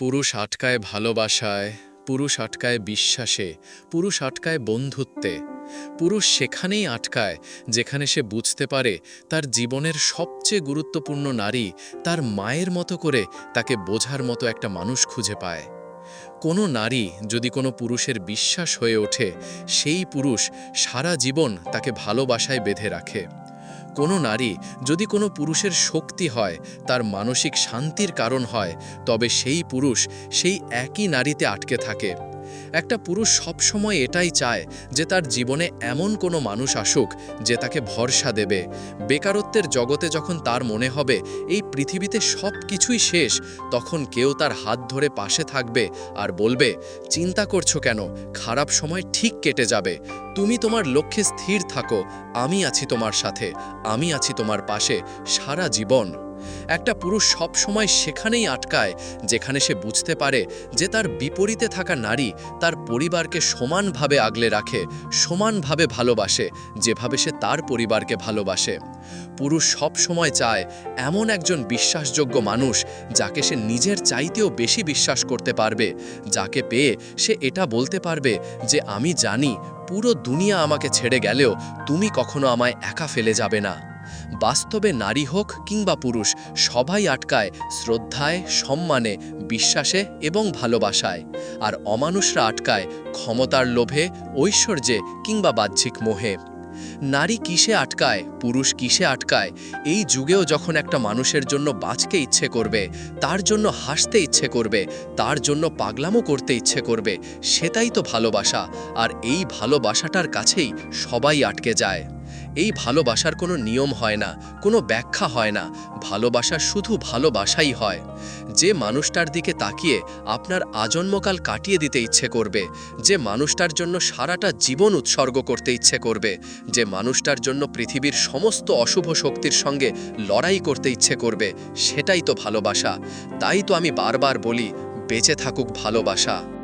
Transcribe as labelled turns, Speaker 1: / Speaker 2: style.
Speaker 1: পুরুষ আটকায় ভালোবাসায়, পুরুষ আটকায় বিশ্বাসে, পুরুষ আটকায় বন্ধুত্বে। পুরুষ সেখানেই আটকায় যেখানে সে বুঝতে পারে তার জীবনের সবচেয়ে গুরুত্বপূর্ণ নারী তার মায়ের মতো করে তাকে বোঝার মতো একটা মানুষ খুঁজে পায়। কোনো নারী যদি কোনো পুরুষের বিশ্বাস হয়ে ওঠে, সেই পুরুষ সারা জীবন তাকে ভালোবাসায় বেঁধে রাখে। কোনো নারী যদি কোনো পুরুষের শক্তি হয়, তার মানসিক শান্তির কারণ হয়, তবে সেই পুরুষ সেই একই নারীতে আটকে থাকে। একটা পুরুষ সবসময় এটাই চায় যে তার জীবনে এমন কোনো মানুষ আসুক যে তাকে ভরসা দেবে। বেকারত্বের জগতে যখন তার মনে হবে, এই পৃথিবীতে সব কিছুই শেষ, তখন কেউ তার হাত ধরে পাশে থাকবে আর বলবে, চিন্তা করছ কেন? খারাপ সময় ঠিক কেটে যাবে। তুমি তোমার লক্ষ্যে স্থির থাকো। আমি আছি তোমার সাথে। আমি আছি তোমার পাশে সারা জীবন। একটা পুরুষ সব সময় সেখানেই আটকায়, যেখানে সে বুঝতে পারে যে তার বিপরীতে থাকা নারী তার পরিবারকে সমানভাবে আগলে রাখে, সমানভাবে ভালোবাসে, যেভাবে সে তার পরিবারকে ভালোবাসে। পুরুষ সব সময় চায় এমন একজন বিশ্বাসযোগ্য মানুষ যাকে সে নিজের চাইতেও বেশি বিশ্বাস করতে পারবে, যাকে পেয়ে সে এটা বলতে পারবে যে, আমি জানি পুরো দুনিয়া আমাকে ছেড়ে গেলেও তুমি কখনো আমায় একা ফেলে যাবে না। বাস্তবে নারী হোক কিংবা পুরুষ, সবাই আটকায় শ্রদ্ধায়, সম্মানে, বিশ্বাসে এবং ভালোবাসায়। আর অমানুষরা আটকায় ক্ষমতার লোভে, ঐশ্বর্যে কিংবা বাহ্যিক মোহে। নারী কিসে আটকায়, পুরুষ কিসে আটকায়, এই যুগেও যখন একটা মানুষের জন্য বাঁচকে ইচ্ছে করবে, তার জন্য হাসতে ইচ্ছে করবে, তার জন্য পাগলামো করতে ইচ্ছে করবে, সেটাই তো ভালোবাসা। আর এই ভালোবাসাটার কাছেই সবাই আটকে যায়। এই ভালোবাসার কোনো নিয়ম হয় না, কোনো ব্যাখ্যা হয় না। ভালোবাসা শুধু ভালোবাসাই হয়। যে মানুষটার দিকে তাকিয়ে আপনার আজন্মকাল কাটিয়ে দিতে ইচ্ছে করবে, যে মানুষটার জন্য সারাটা জীবন উৎসর্গ করতে ইচ্ছে করবে, যে মানুষটার জন্য পৃথিবীর সমস্ত অশুভ শক্তির সঙ্গে লড়াই করতে ইচ্ছে করবে, সেটাই তো ভালোবাসা। তাই তো আমি বারবার বলি, বেঁচে থাকুক ভালোবাসা।